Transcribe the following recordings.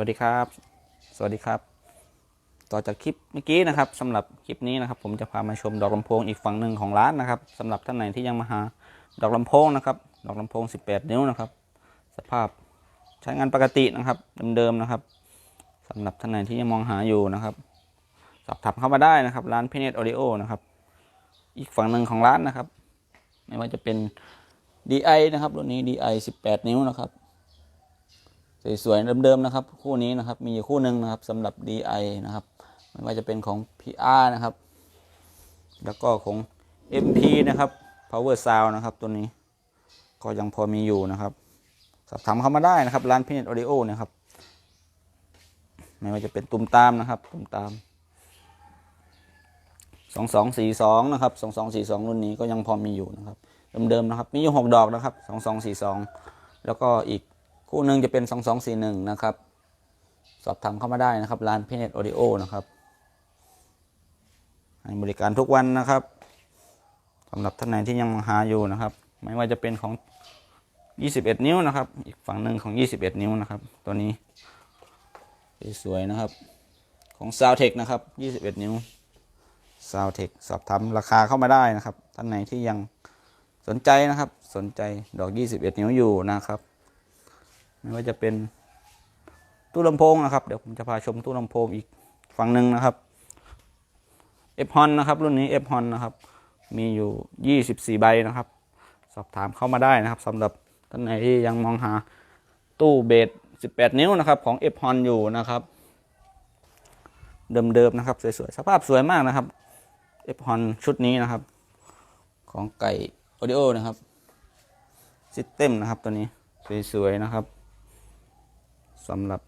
วัสดีครับ สวัสดีครับ ต่อจากคลิปเมื่อกี้นะครับสำหรับคลิปนี้นะครับ ผมจะพามาชมดอกลำโพงอีกฝั่งหนึ่งของร้านนะครับสำหรับท่านไหนที่ยังมาหาดอกลำโพงนะครับ ดอกลำโพง 18 นิ้วนะครับ สภาพใช้งานปกตินะครับเดิมๆนะครับสำหรับท่านไหนที่ยังมองหาอยู่นะครับ สอบถามเข้ามาได้นะครับ ร้านพิเนตออดิโอนะครับ อีกฝั่งหนึ่งของร้านนะครับ ไม่ว่าจะเป็น DI นะครับรุ่นนี้ DI 18 นิ้วนะครับ สวยๆเดิมๆนะครับ คู่นี้นะครับมีอยู่คู่หนึ่งนะครับสำหรับ DI นะครับไม่ว่าจะเป็นของ PR นะครับ แล้วก็ของ MP นะครับ Power Sound นะครับตัวนี้ ก็ยังพอมีอยู่นะครับสอบถามเข้ามาได้นะครับร้านพิเนตออดิโอนะครับไม่ว่าจะเป็นตุ่มตามนะครับ ตุ่มตามสองสองสี่สองนะครับสองสองสี่สองรุ่นนี้ก็ยังพอมีอยู่นะครับเดิมๆนะครับ มีอยู่หกดอกนะครับสองสองสี่สองแล้วก็อีก คู่หนึ่งจะเป็นสองสองสี่หนึ่งนะครับ สอบถามเข้ามาได้นะครับ ร้านเพเน็ตออดิโอนะครับให้บริการทุกวันนะครับสำหรับท่านไหนที่ยังหาอยู่นะครับ ไม่ว่าจะเป็นของ 21 นิ้วนะครับ อีกฝั่งหนึ่งของ 21 นิ้วนะครับ ตัวนี้สวยนะครับ ของ s o u t e c h นะครับ 21 นิ้วซาวเทคสอบถามราคาเข้ามาได้นะครับ ท่านไหนที่ยังสนใจนะครับ สนใจดอก 21 นิ้วอยู่นะครับ ไม่ว่าจะเป็นตู้ลำโพงนะครับ เดี๋ยวผมจะพาชมตู้ลำโพงอีกฝั่งหนึ่งนะครับเอฟฮอนนะครับ รุ่นนี้เอฟฮอนนะครับ มีอยู่ 24 ใบนะครับ สอบถามเข้ามาได้นะครับสำหรับท่านไหนที่ยังมองหาตู้เบส18 นิ้วนะครับ ของเอฟฮอนอยู่นะครับ เดิมๆนะครับ สวยๆ สภาพสวยมากนะครับเอฟฮอนชุดนี้นะครับ ของไก่ออดิโอนะครับซิสเต็มนะครับตัวนี้ สวยๆ นะครับ สำหรับ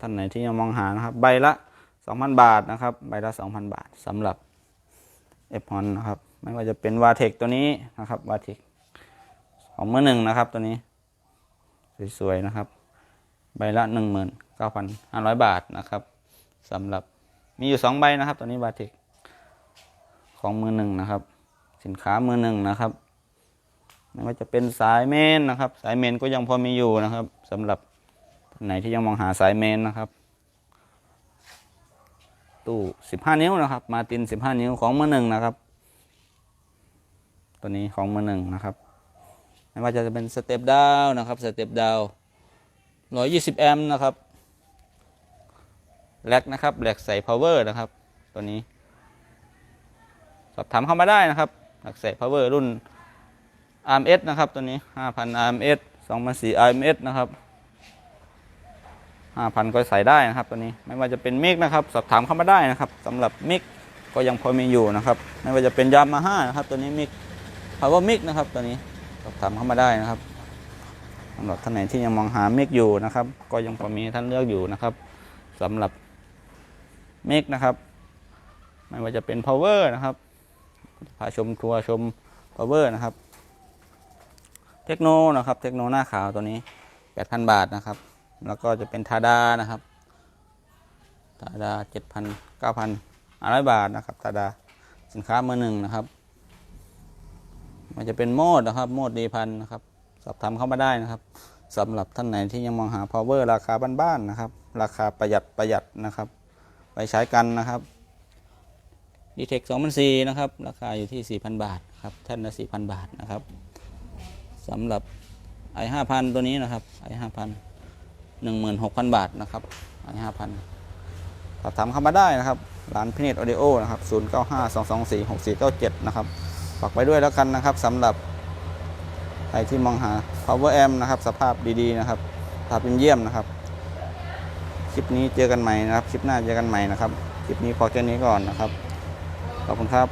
ท่านไหนที่ยังมองหานะครับ ใบละ 2,000 บาทนะครับ ใบละ 2,000 บาทสำหรับเอฟฮอนนะครับ ไม่ว่าจะเป็นวาเทคตัวนี้นะครับวาเทคของมือหนึ่งนะครับตัวนี้ สวยๆนะครับ ใบละ 19,500 บาทนะครับสำหรับมีอยู่สองใบนะครับ ตัวนี้บาติกของมือหนึ่งนะครับ สินค้ามือหนึ่งนะครับไม่ว่าจะเป็นสายเมนนะครับ สายเมนก็ยังพอมีอยู่นะครับสำหรับ ไหนที่ยังมองหาสายเมนนะครับ ตู้สิบห้านิ้วนะครับ มาตินสิบห้านิ้วของมือหนึ่งนะครับ ตัวนี้ของมือหนึ่งนะครับ ไม่ว่าจะเป็นสเต็ปดาวนะครับสเต็ปดาวร้อยยี่สิบแอมป์นะครับแลกนะครับแลกใส่ power นะครับ ตัวนี้ สอบถามเข้ามาได้นะครับแลกใส่ power รุ่น RMS นะครับ ตัวนี้ 5,000 RMS 2,400 RMS นะครับ 5,000 ก็ใส่ได้นะครับตัวนี้ไม่ว่าจะเป็นมิกนะครับสอบถามเข้ามาได้นะครับสำหรับมิกก็ยังพอมีอยู่นะครับ ไม่ว่าจะเป็นยามาฮ่านะครับ ตัวนี้มิก power mic นะครับตัวนี้สอบถามเข้ามาได้นะครับสำหรับท่านไหนที่ยังมองหามิกอยู่นะครับ ก็ยังพอมีท่านเลือกอยู่นะครับสำหรับเมกนะครับ ไม่ว่าจะเป็น power นะครับพาชมทัวร์ชม power นะครับ เทคโนนะครับ เทคโนหน้าขาวตัวนี้ 8,000 บาทนะครับ แล้วก็จะเป็นทาดานะครับทาดา7,000 9,500บาทนะครับทาดาสินค้ามือหนึ่งนะครับ มันจะเป็นโมดนะครับ โมดดีพันนะครับสอบถามเข้ามาได้นะครับสำหรับท่านไหนที่ยังมองหา power ราคาบ้านๆนะครับ ราคาประหยัดประหยัดนะครับ ไปใช้กันนะครับดีเทคสองพันสี่นะครับ ราคาอยู่ที่4,000บาทครับท่านละ4,000บาทนะครับสำหรับ i 5 0 0 0ตัวนี้นะครับ i 5 0 0 0 16,000 บาทนะครับ i 5 0 0 0สอบถามเข้ามาได้นะครับร้านพิเนตออดิโอนะครับ0952246497 นะครับฝากไว้ด้วยแล้วกันนะครับสำหรับใครที่มองหา power amp นะครับ สภาพดีๆนะครับสภาพเยี่ยมๆนะครับ คลิปนี้เจอกันใหม่นะครับ คลิปหน้าเจอกันใหม่นะครับ คลิปนี้พอแค่นี้ก่อนนะครับ ขอบคุณครับ